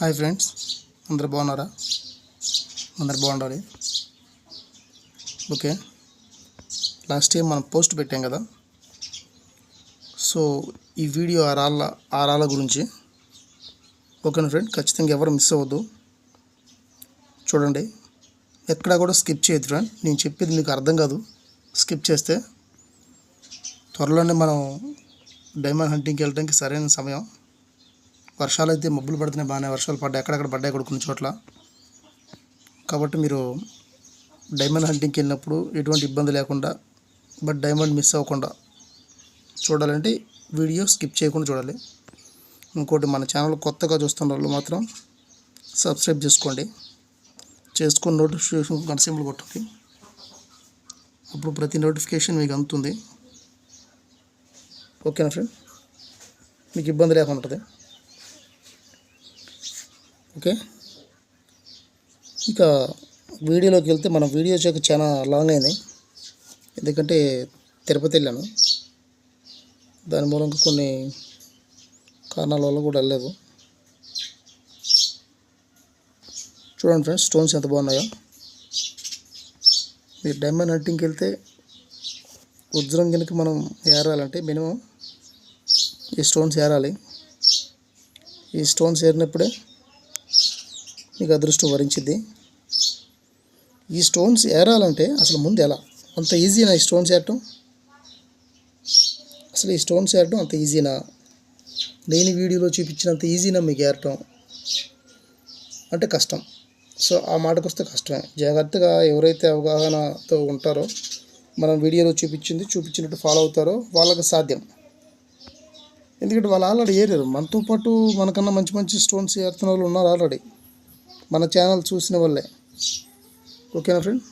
Hi friends అందరు బాగున్నారా? అందరు బాగుండాలి. ఓకే. లాస్ట్ టైం మనం పోస్ట్ పెట్టాం కదా. సో ఈ వీడియో ఆ రాళ్ళ ఆ రాళ్ళ గురించి. ఓకేనా ఫ్రెండ్? ఖచ్చితంగా ఎవరు మిస్ అవ్వద్దు. చూడండి. ఎక్కడా కూడా స్కిప్ చేయొద్దు ఫ్రెండ్. నేను చెప్పేది మీకు అర్థం కాదు. స్కిప్ చేస్తే. త్వరలోనే మనం డైమండ్ హంటింగ్కి వెళ్ళడానికి సరైన సమయం. వర్షాలు అయితే మబ్బులు పడుతున్నాయి బాగానే వర్షాలు పడ్డాయి ఎక్కడెక్కడ పడ్డాయి కూడా కొన్ని చోట్ల. కాబట్టి మీరు డైమండ్ హంటింగ్కి వెళ్ళినప్పుడు ఎటువంటి ఇబ్బంది లేకుండా బట్ డైమండ్ మిస్ అవ్వకుండా చూడాలంటే వీడియో స్కిప్ చేయకుండా చూడాలి. ఇంకోటి మన ఛానల్ కొత్తగా చూస్తున్న వాళ్ళు మాత్రం సబ్స్క్రైబ్ చేసుకోండి. చేసుకొని నోటిఫికేషన్ గంట కొట్టండి. అప్పుడు ప్రతి నోటిఫికేషన్ మీకు అందుతుంది. ఓకేనా ఫ్రెండ్ మీకు ఇబ్బంది లేకుండా ఉంటుంది. ఓకే? ఇక వీడియోలోకి వెళ్తే మనం వీడియో చేయక చాలా లాంగ్ అయింది ఎందుకంటే తిరుపతి వెళ్ళాను. దాని మూలంగా కొన్ని కారణాల వల్ల కూడా వెళ్ళలేదు. చూడండి ఫ్రెండ్స్ స్టోన్స్ ఎంత బాగున్నాయో. మీరు డైమండ్ హంటింగ్కి వెళ్తే ఉజ్రం కనుక మనం ఏరాలంటే మినిమం ఈ స్టోన్స్ ఏరాలి. ఈ స్టోన్స్ ఏరినప్పుడే మీకు అదృష్టం వరించింది ఈ స్టోన్స్ ఏరాలంటే అసలు ముందు ఎలా? అంత ఈజీనా ఈ స్టోన్స్ ఏరటం? అసలు ఈ స్టోన్స్ ఏరటం అంత ఈజీనా? నేను వీడియోలో చూపించినంత ఈజీనా మీకు ఏరటం? అంటే కష్టం. సో ఆ మాటకు వస్తే కష్టమే. జాగ్రత్తగా ఎవరైతే అవగాహనతో ఉంటారో మనం వీడియోలో చూపించింది చూపించినట్టు ఫాలో అవుతారో వాళ్ళకి సాధ్యం. ఎందుకంటే వాళ్ళు ఆల్రెడీ ఏరారు. మనతో పాటు మనకన్నా మంచి మంచి స్టోన్స్ ఏరుతున్న వాళ్ళు ఉన్నారు ఆల్రెడీ. మన ఛానల్ చూసిన వాళ్ళే. ఓకేనా ఫ్రెండ్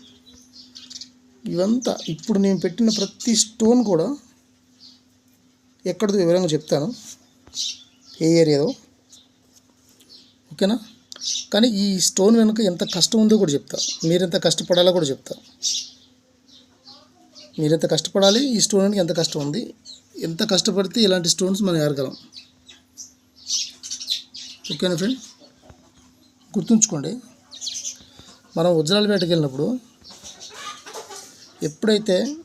ఇవంతా ఇప్పుడు నేను పెట్టిన ప్రతి స్టోన్ కూడా ఎక్కడిదో వివరంగా చెప్తాను. ఏ ఏరియాదో ఓకేనా కానీ ఈ స్టోన్ వెనుక ఎంత కష్టం ఉందో కూడా చెప్తా. మీరెంత కష్టపడాలో కూడా చెప్తా. మీరెంత కష్టపడాలి ఈ స్టోన్ వెనుక ఎంత కష్టం ఉంది? ఎంత కష్టపడితే ఇలాంటి స్టోన్స్ మనం ఏరగలం. ఓకేనా ఫ్రెండ్ గుర్తుంచుకోండి. మనం ఉజ్రాలపేటకి వెళ్ళినప్పుడు ఎప్పుడైతే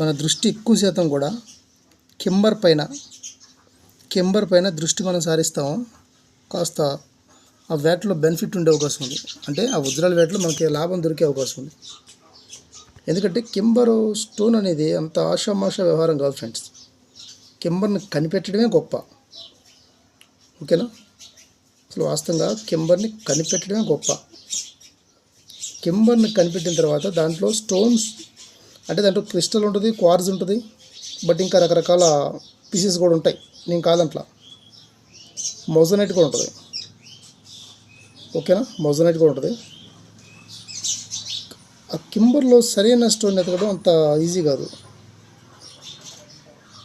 మన దృష్టి ఎక్కువ శాతం కూడా కెంబర్ పైన కెంబర్ పైన దృష్టి మనం సారిస్తామో కాస్త ఆ వేటలో బెనిఫిట్ ఉండే అవకాశం ఉంది. అంటే ఆ ఉజ్రాల వేటలో మనకి లాభం దొరికే అవకాశం ఉంది. ఎందుకంటే కెంబర్ స్టోన్ అనేది అంత ఆషామాష వ్యవహారం కాదు ఫ్రెండ్స్. కెంబర్ని కనిపెట్టడమే గొప్ప. ఓకేనా? అసలు వాస్తవంగా కెంబర్ని కనిపెట్టడమే గొప్ప. కెంబర్ని కనిపెట్టిన తర్వాత దాంట్లో స్టోన్స్ అంటే దాంట్లో క్రిస్టల్ ఉంటుంది క్వార్జ్ ఉంటుంది బట్ ఇంకా రకరకాల పీసెస్ కూడా ఉంటాయి. నేను కాదంట్లా మొజనైట్ కూడా ఉంటుంది. ఓకేనా? మొజనైట్ కూడా ఉంటుంది. ఆ కింబర్లో సరైన స్టోన్ ఎతకడం అంత ఈజీ కాదు.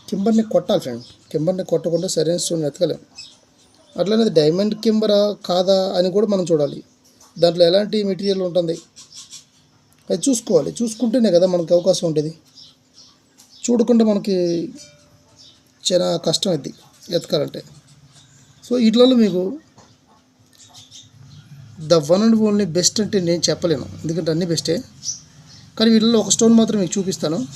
కింబర్ని కొట్టాలి ఫ్రెండ్. కింబర్ని కొట్టకుండా సరైన స్టోన్ ఎతకలేము అట్లనే డైమండ్ కింబరా కాదా అని కూడా మనం చూడాలి. దాంట్లో ఎలాంటి మెటీరియల్ ఉంటుంది? అది చూసుకోవాలి. చూసుకుంటేనే కదా మనకి అవకాశం ఉంటుంది చూడకుండా మనకి చాలా కష్టం అవుద్ది ఎతకాలంటే. సో వీటిలలో మీకు the one and only best అంటే నేను చెప్పలేను. ఎందుకంటే అన్నీ బెస్టే. కానీ వీటిలో ఒక స్టోన్ మాత్రం మీకు చూపిస్తాను.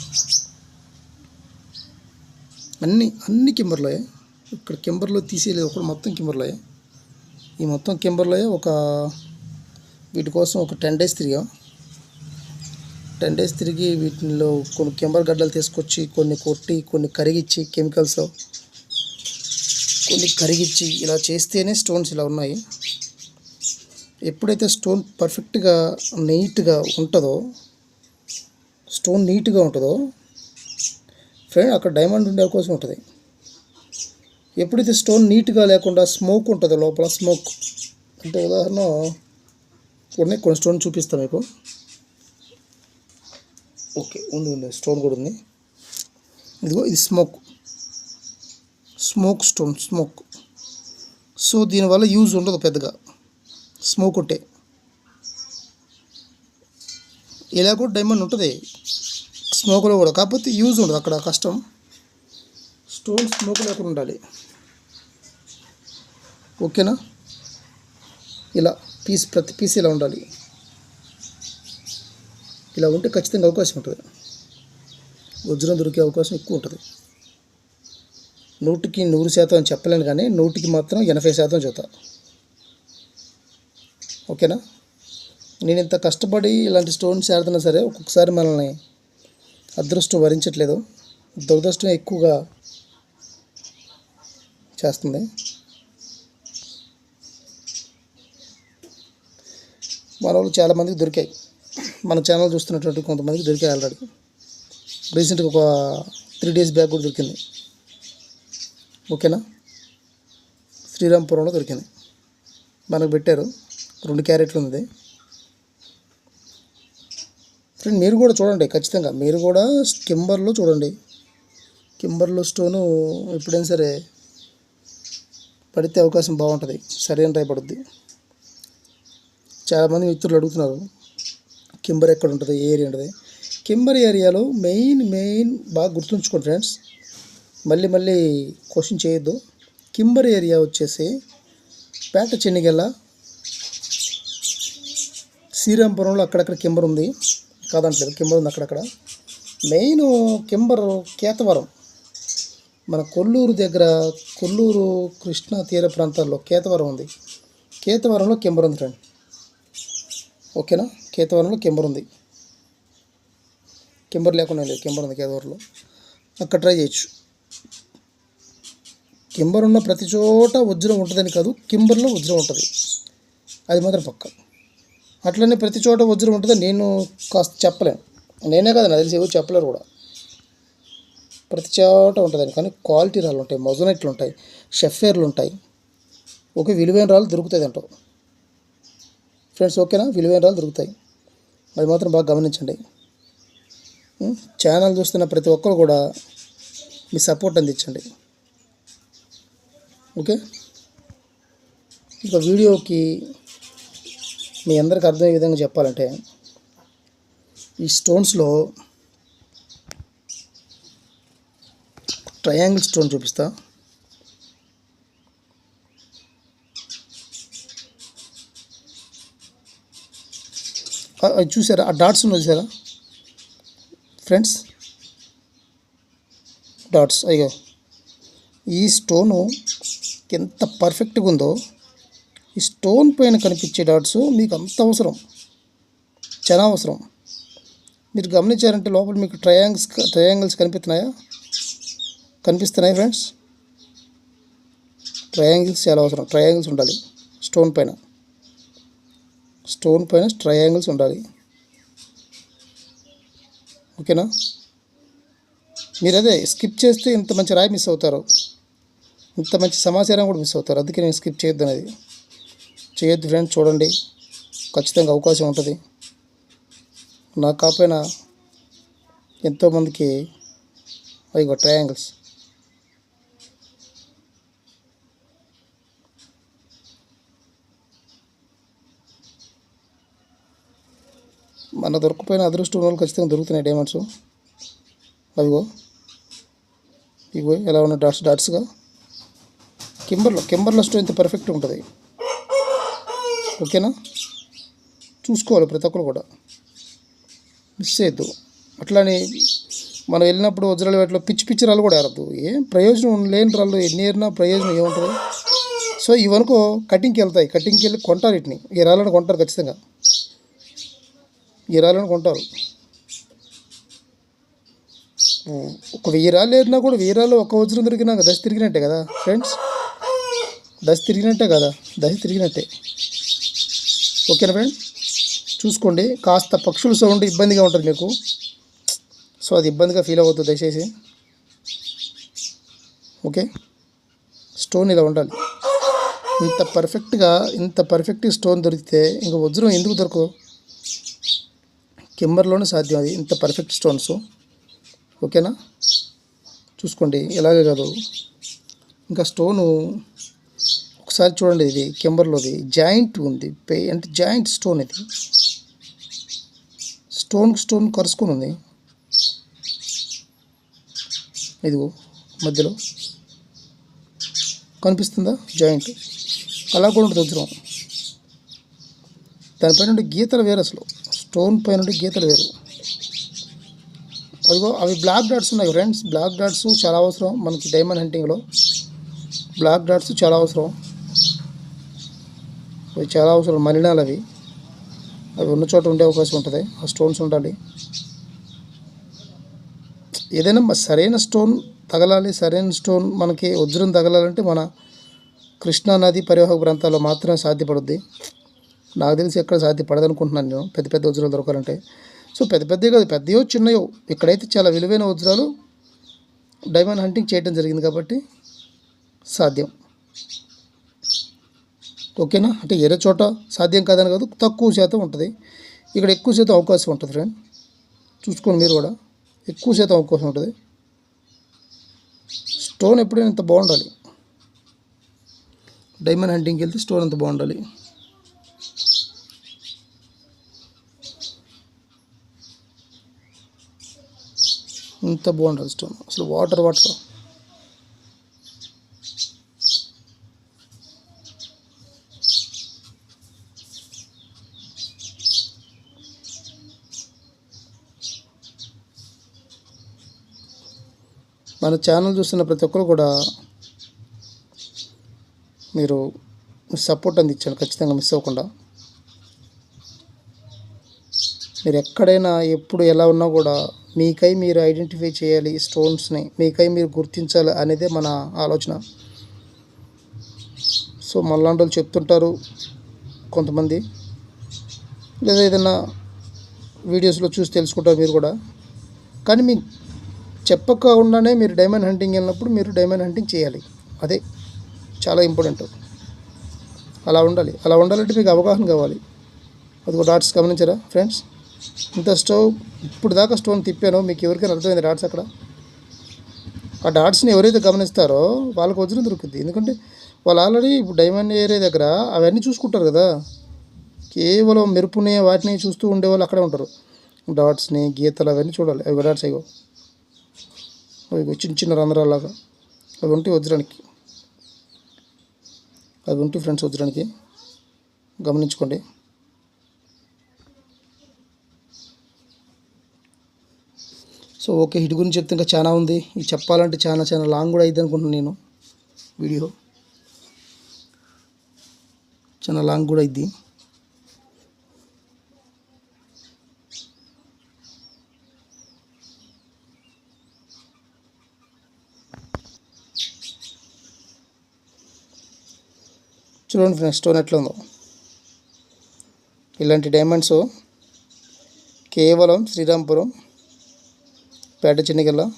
అన్ని అన్ని కింబర్లోయే ఇక్కడ కింబర్లో తీసేయలేదు. ఒకటి మొత్తం కెంబర్లోయే ఈ మొత్తం కెంబర్లోయే ఒక వీటి కోసం ఒక టెన్ డేస్ తిరిగాం. టెన్ డేస్ తిరిగి వీటిలో కొన్ని కెంబర్ గడ్డలు తీసుకొచ్చి కొన్ని కొట్టి కొన్ని కరిగిచ్చి కెమికల్స్ కొన్ని కరిగిచ్చి ఇలా చేస్తేనే స్టోన్స్ ఇలా ఉన్నాయి. ఎప్పుడైతే స్టోన్ పర్ఫెక్ట్గా నీట్గా ఉంటుందో స్టోన్ నీట్గా ఉంటుందో ఫ్రెండ్ అక్కడ డైమండ్ ఉండే అవకాశం ఉంటుంది. ఎప్పుడైతే స్టోన్ నీట్గా లేకుండా స్మోక్ ఉంటుందో లోపల స్మోక్ అంటే ఉదాహరణ కొన్ని కొన్ని స్టోన్ చూపిస్తాను మీకు. ఓకే ఉంది ఉంది స్టోన్ కూడా ఉంది. ఇదిగో ఇది smoke. Smoke stone smoke. So దీనివల్ల యూజ్ ఉండదు పెద్దగా. స్మోక్ ఉంటే. ఇలా కూడా డైమండ్ ఉంటుంది. స్మోక్లో కూడా. కాకపోతే యూజ్ ఉండదు అక్కడ కష్టం. స్టోన్ స్మోక్ లేకుండా ఉండాలి. ఓకేనా? ఇలా పీస్ ప్రతి పీస్ ఇలా ఉండాలి. ఇలా ఉంటే ఖచ్చితంగా అవకాశం ఉంటుంది. వజ్రం దొరికే అవకాశం ఎక్కువ ఉంటుంది. నూటికి నూరు శాతం అని చెప్పలేను కానీ నూటికి మాత్రం ఎనభై శాతం చెబుతా ఓకేనా? నేను ఇంత కష్టపడి ఇలాంటి స్టోన్స్ ఆడుతున్నా సరే ఒక్కొక్కసారి మనల్ని అదృష్టం వరించట్లేదు. దురదృష్టం ఎక్కువగా చేస్తుంది. మన వాళ్ళు చాలామందికి దొరికాయి. మన ఛానల్ చూస్తున్నటువంటి కొంతమందికి దొరికాయి ఆల్రెడీ రీసెంట్గా ఒక త్రీ డేస్ బ్యాక్ కూడా దొరికింది. ఓకేనా? శ్రీరాంపురంలో దొరికింది. మనకు పెట్టారు. రెండు క్యారెట్లు ఉంది ఫ్రెండ్ మీరు కూడా చూడండి ఖచ్చితంగా. మీరు కూడా కింబర్లో చూడండి. కింబర్లో స్టోను ఎప్పుడైనా సరే పడితే అవకాశం బాగుంటుంది. సరైన టైం పడుద్ది. చాలామంది మిత్రులు అడుగుతున్నారు కింబర్ ఎక్కడ ఉంటుంది ఏ ఏరియా ఉంటుంది. కింబర్ ఏరియాలో మెయిన్ మెయిన్ బాగా గుర్తుంచుకోండి ఫ్రెండ్స్. మళ్ళీ మళ్ళీ క్వశ్చన్ చేయొద్దు. కింబర్ ఏరియా వచ్చేసి పేట చెన్నిగల్ల శ్రీరాంపురంలో అక్కడక్కడ కింబర్ ఉంది. కాదంటలేదు కింబర్ ఉంది అక్కడక్కడ. మెయిన్ కింబర్ కేతవరం. మన కొల్లూరు దగ్గర కొల్లూరు కృష్ణా తీర ప్రాంతాల్లో కేతవరం ఉంది. కేతవరంలో కెంబర్ ఉంది రండి ఓకేనా? కేతవరంలో కెంబర్ ఉంది. కింబర్ లేకుండా లేదు. కెంబర్ ఉంది కేతవరంలో. అక్కడ ట్రై చేయొచ్చు. కింబర్ ఉన్న ప్రతి చోట వజ్రం ఉంటుందని కాదు కింబర్లో వజ్రం ఉంటుంది. అది మాత్రం పక్క. అట్లనే ప్రతి చోట వజ్రం ఉంటుందని నేను కాస్త చెప్పలేను. నేనే కదా నాకు తెలిసి ఎవరు చెప్పలేరు కూడా. ప్రతి చోట ఉంటుందండి. కానీ క్వాలిటీ రాళ్ళు ఉంటాయి. మొజనైట్లు ఉంటాయి. షెఫేర్లు ఉంటాయి. ఓకే విలువైన రాళ్ళు దొరుకుతాయి అంటావు ఫ్రెండ్స్ ఓకేనా? విలువైన రాళ్ళు దొరుకుతాయి. అది మాత్రం బాగా గమనించండి. ఛానల్ చూస్తున్న ప్రతి ఒక్కరు కూడా మీ సపోర్ట్ అందించండి. ఓకే? ఇక వీడియోకి మీ అందరికి అర్థమయ్యే విధంగా చెప్పాలంటే ఈ స్టోన్స్లో ట్రయాంగిల్ స్టోన్ చూపిస్తా. అది చూసారా? ఆ డాట్స్ ఉన్నాయి చూసారా? ఫ్రెండ్స్ డాట్స్ అయ్యో. ఈ స్టోను ఎంత పర్ఫెక్ట్గా ఉందో ఈ స్టోన్ పైన కనిపించే డాట్స్ మీకు అంత అవసరం. చాలా అవసరం. మీరు గమనించారంటే లోపల మీకు ట్రయాంగిల్స్ ట్రయాంగిల్స్ కనిపిస్తున్నాయా? కనిపిస్తున్నాయి ఫ్రెండ్స్ ట్రయాంగిల్స్ చాలా అవసరం. ట్రయాంగిల్స్ ఉండాలి. స్టోన్ పైన. స్టోన్ పైన ట్రయాంగిల్స్ ఉండాలి. ఓకేనా? మీరు అదే స్కిప్ చేస్తే ఇంత మంచి రాయి మిస్ అవుతారు. ఇంత మంచి సమాచారం కూడా మిస్ అవుతారు. అందుకే నేను స్కిప్ చేయొద్దు అనేది. చేయొద్దు ఫ్రెండ్స్ చూడండి. ఖచ్చితంగా అవకాశం ఉంటుంది. నాకు కాకపోయినా ఎంతోమందికి అయ్యో ట్రయాంగిల్స్ మన దొరకపోయిన అదృష్టం ఉన్న వాళ్ళు ఖచ్చితంగా దొరుకుతున్నాయి డైమండ్స్ అదిగో. ఇగో ఎలా ఉన్న డాట్స్ డాట్స్గా కింబర్లో కింబర్లో స్టోన్ ఇంత పర్ఫెక్ట్ ఉంటుంది. ఓకేనా? చూసుకోవాలి ప్రతి ఒక్కరు కూడా. మిస్ చేయొద్దు. అట్లానే మనం వెళ్ళినప్పుడు వజ్రాల వేటలో పిచ్చి పిచ్చి రాళ్ళు కూడా ఏరద్దు. ఏం ప్రయోజనం లేని రాళ్ళు ఎన్ని ఏరినా ప్రయోజనం ఏముంటుంది? సో ఇవనుకో కటింగ్కి వెళ్తాయి. కటింగ్కి వెళ్ళి కొంటారు వీటిని. ఈ రాళ్ళని కొంటారు ఖచ్చితంగా. ఇరాలను కొంటారు ఒక వెయ్యి రాళ్ళు ఏరినా కూడా వెయ్యి రాళ్ళు ఒక వజ్రం తిరిగినాక దశ తిరిగినట్టే కదా ఫ్రెండ్స్ దశ తిరిగినట్టే కదా దశ తిరిగినట్టే. ఓకేనా ఫ్రెండ్ చూసుకోండి కాస్త పక్షుల సౌండ్ ఇబ్బందిగా ఉంటుంది మీకు. సో అది ఇబ్బందిగా ఫీల్ అవ్వద్దు దయచేసి. ఓకే? స్టోన్ ఇలా ఉండాలి. ఇంత పర్ఫెక్ట్గా ఇంత పర్ఫెక్ట్ స్టోన్ దొరికితే ఇంకా వజ్రం ఎందుకు దొరకదు? కింబర్లోనే సాధ్యం అది. ఇంత పర్ఫెక్ట్ స్టోన్స్ ఓకేనా? చూసుకోండి. ఇలాగే కాదు. ఇంకా స్టోను ఒకసారి చూడండి ఇది కింబర్లోది. జాయింట్ ఉంది. పే అంటే జాయింట్ స్టోన్ ఇది. స్టోన్ స్టోన్ కరుసుకొని ఉంది. ఇదిగో మధ్యలో. కనిపిస్తుందా? జాయింట్ అలా కూడా ఉంటుంది. వజ్రం దానిపైన గీతలు వేరు అసలు. స్టోన్ పైన గీతలు వేరు. అదిగో అవి బ్లాక్ డాట్స్ ఉన్నాయి ఫ్రెండ్స్. బ్లాక్ డాట్స్ చాలా అవసరం మనకి డైమండ్ హంటింగ్లో బ్లాక్ డాట్స్ చాలా అవసరం. అవి చాలా అవసరం. మలినాలు అవి. అవి ఉన్న చోట ఉండే అవకాశం ఉంటుంది. ఆ స్టోన్స్ ఉండాలి. ఏదైనా సరైన స్టోన్ తగలాలి. సరైన స్టోన్ మనకి వజ్రం తగలాలంటే మన కృష్ణా నది పరివాహక ప్రాంతాల్లో మాత్రమే సాధ్యపడుద్ది. నాకు తెలిసి ఎక్కడ సాధ్యపడదు అనుకుంటున్నాను నేను. పెద్ద పెద్ద వజ్రాలు దొరకాలంటే. సో పెద్ద పెద్దవి కాదు పెద్దయో చిన్నయో ఇక్కడైతే చాలా విలువైన వజ్రాలు డైమండ్ హంటింగ్ చేయడం జరిగింది కాబట్టి సాధ్యం. ఓకేనా? అంటే వేరే చోట సాధ్యం కాదని కాదు తక్కువ శాతం ఉంటుంది. ఇక్కడ ఎక్కువ శాతం అవకాశం ఉంటుంది ఫ్రెండ్ చూసుకోండి మీరు కూడా. ఎక్కువ శాతం అవకాశం ఉంటుంది. స్టోన్ ఎప్పుడైనా ఇంత బాగుండాలి. డైమండ్ హంటింగ్కి వెళ్తే స్టోన్ అంత బాగుండాలి. ఎంత బాగుంటుంది స్టోన్. అసలు వాటర్ వాటర్. మన ఛానల్ చూస్తున్న ప్రతి ఒక్కరు కూడా మీరు సపోర్ట్ అందించండి ఖచ్చితంగా మిస్ అవ్వకుండా. మీరు ఎక్కడైనా ఎప్పుడు ఎలా ఉన్నా కూడా మీకై మీరు ఐడెంటిఫై చేయాలి స్టోన్స్ని మీకై మీరు గుర్తించాలి అనేదే మన ఆలోచన. సో మళ్ళాంటి చెప్తుంటారు కొంతమంది. లేదా ఏదైనా వీడియోస్లో చూసి తెలుసుకుంటారు మీరు కూడా. కానీ మీ చెప్పకుండానే మీరు డైమండ్ హంటింగ్ వెళ్ళినప్పుడు మీరు డైమండ్ హంటింగ్ చేయాలి. అదే చాలా ఇంపార్టెంట్ అలా ఉండాలి. అలా ఉండాలంటే మీకు అవగాహన కావాలి. అది కూడా డాట్స్ గమనించరా ఫ్రెండ్స్ ఇంత స్టవ్ ఇప్పుడు దాకా స్టోన్ తిప్పాను మీకు ఎవరికైనా అర్థమైంది డాట్స్ అక్కడ? ఆ డాట్స్ని ఎవరైతే గమనిస్తారో వాళ్ళకి వజ్రం దొరుకుతుంది ఎందుకంటే వాళ్ళు ఆల్రెడీ ఇప్పుడు డైమండ్ ఏరియా దగ్గర అవన్నీ చూసుకుంటారు కదా. కేవలం మెరుపుని వాటిని చూస్తూ ఉండేవాళ్ళు అక్కడే ఉంటారు. డాట్స్ని గీతలు అవన్నీ చూడాలి. అవి డాట్స్ అయ్యో అవి చిన్న చిన్న రంధ్రాలాగా అవి ఉంటాయి వజ్రానికి. అవి ఉంటాయి ఫ్రెండ్స్ వజ్రానికి. గమనించుకోండి. సో ఓకే హిట్ గురించి చెప్తే ఇంకా చాలా ఉంది. ఇది చెప్పాలంటే చాలా చాలా లాంగ్ కూడా అయింది అనుకుంటున్నాను నేను వీడియో. చాలా లాంగ్ కూడా అయింది. చూడండి ఫ్రెండ్స్ స్టోన్ ఎట్లా ఉందో. ఇలాంటి డైమండ్స్ కేవలం శ్రీరాంపురం పేట చిన్నగల్ల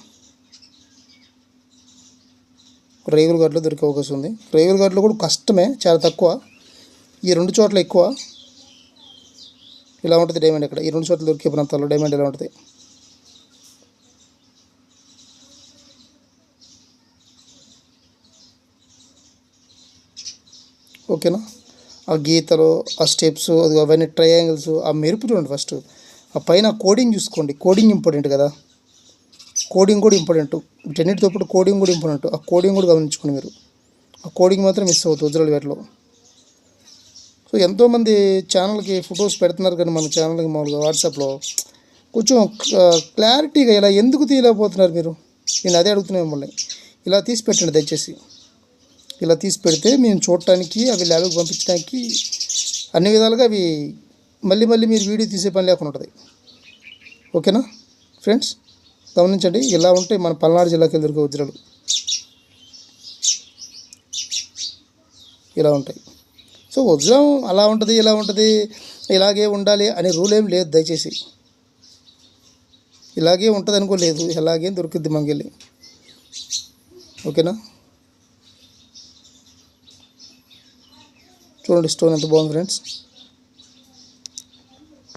రేగుల గడ్డలో దొరికే అవకాశం ఉంది. రేగుల గడ్డలో కూడా కష్టమే చాలా తక్కువ. ఈ రెండు చోట్ల ఎక్కువ. ఇలా ఉంటుంది డైమండ్ ఇక్కడ. ఈ రెండు చోట్ల దొరికే ప్రాంతాల్లో డైమండ్ ఇలా ఉంటుంది. ఓకేనా ఆ గీతలు ఆ స్టెప్స్ అది అవన్నీ ట్రయాంగిల్స్ ఆ మెరుపు చూడండి ఫస్ట్ ఆ పైన కోడింగ్ చూసుకోండి. కోడింగ్ ఇంపార్టెంట్ కదా? కోడింగ్ కూడా ఇంపార్టెంట్ వీటన్నిటితో పాటు కోడింగ్ కూడా ఇంపార్టెంట్ ఆ కోడింగ్ కూడా గమనించుకోండి మీరు. ఆ కోడింగ్ మాత్రం మిస్ అవుతుంది వజ్రాల వేటలో. సో ఎంతోమంది ఛానల్కి ఫొటోస్ పెడుతున్నారు కానీ మన ఛానల్కి మామూలుగా వాట్సాప్లో. కొంచెం క్లారిటీగా ఇలా ఎందుకు తీయలేకపోతున్నారు మీరు? నేను అదే అడుగుతున్నాను మిమ్మల్ని. ఇలా తీసి పెట్టండి దయచేసి. ఇలా తీసి పెడితే మేము చూడటానికి అవి ల్యాబ్కి పంపించడానికి అన్ని విధాలుగా అవి మళ్ళీ మళ్ళీ మీరు వీడియో తీసే పని లేకుండా ఉంటుంది. ఓకేనా? ఫ్రెండ్స్ గమనించండి ఇలా ఉంటాయి మన పల్నాడు జిల్లాకి ఎదురుగా వజ్రాలు ఇలా ఉంటాయి. సో వజ్రం అలా ఉంటుంది ఇలా ఉంటుంది ఇలాగే ఉండాలి అనే రూల్ ఏం లేదు దయచేసి. ఇలాగే ఉంటుంది అనుకో లేదు ఇలాగే దొరుకుద్ది మనకెళ్ళి ఓకేనా? చూడండి స్టోన్ ఎంత బాగుంది ఫ్రెండ్స్.